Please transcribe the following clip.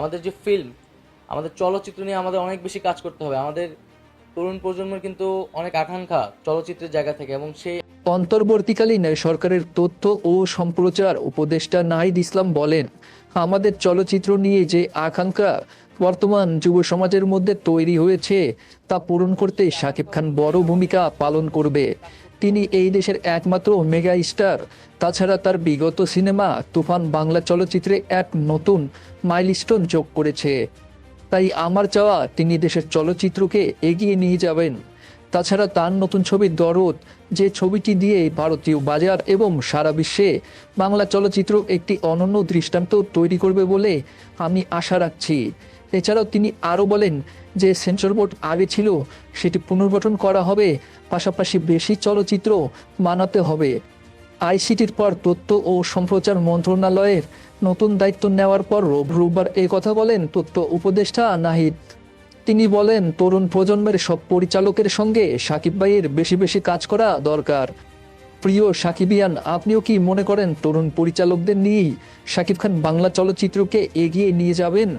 আমাদের যে ফিল্ম আমাদের চলচ্চিত্র নিয়ে আমাদের অনেক বেশি কাজ করতে হবে। আমাদের তরুণ প্রজন্মের কিন্তু অনেক আকাঙ্ক্ষা চলচ্চিত্রের জায়গা থেকে এবং সেই অন্তর্বর্তীকালীন সরকারের তথ্য ও সম্প্রচার উপদেষ্টা নাহিদ ইসলাম বলেন, আমাদের চলচ্চিত্র নিয়ে যে আকাঙ্ক্ষা বর্তমান যুব সমাজের মধ্যে তৈরি হয়েছে, তা পূরণ করতে শাকিব খান বড় ভূমিকা পালন করবে। তিনি এই দেশের একমাত্র মেগা স্টার। তাছাড়া তার বিগত সিনেমা তুফান বাংলা চলচ্চিত্রে এক নতুন মাইলস্টোন যোগ করেছে। তাই আমার চাওয়া তিনি দেশের চলচ্চিত্রকে এগিয়ে নিয়ে যাবেন। তাছাড়া তার নতুন ছবি দরদ, যে ছবিটি দিয়ে ভারতীয় বাজার এবং সারা বিশ্বে বাংলা চলচ্চিত্র একটি অনন্য দৃষ্টান্ত তৈরি করবে বলে আমি আশা রাখছি। এছাড়াও তিনি আরও বলেন যে সেন্সর বোর্ড আগে ছিল, সেটি পুনর্গঠন করা হবে, পাশাপাশি বেশি চলচ্চিত্র মানাতে হবে। আইসিটির পর তথ্য ও সম্প্রচার মন্ত্রণালয়ের নতুন দায়িত্ব নেওয়ার পর রোববার এই কথা বলেন তথ্য উপদেষ্টা নাহিদ। তিনি বলেন, তরুণ প্রজন্মের সব পরিচালকের সঙ্গে সাকিব ভাইয়ের বেশি বেশি কাজ করা দরকার। প্রিয় সাকিবিয়ান, আপনিও কি মনে করেন তরুণ পরিচালকদের নিয়েই সাকিব খান বাংলা চলচ্চিত্রকে এগিয়ে নিয়ে যাবেন?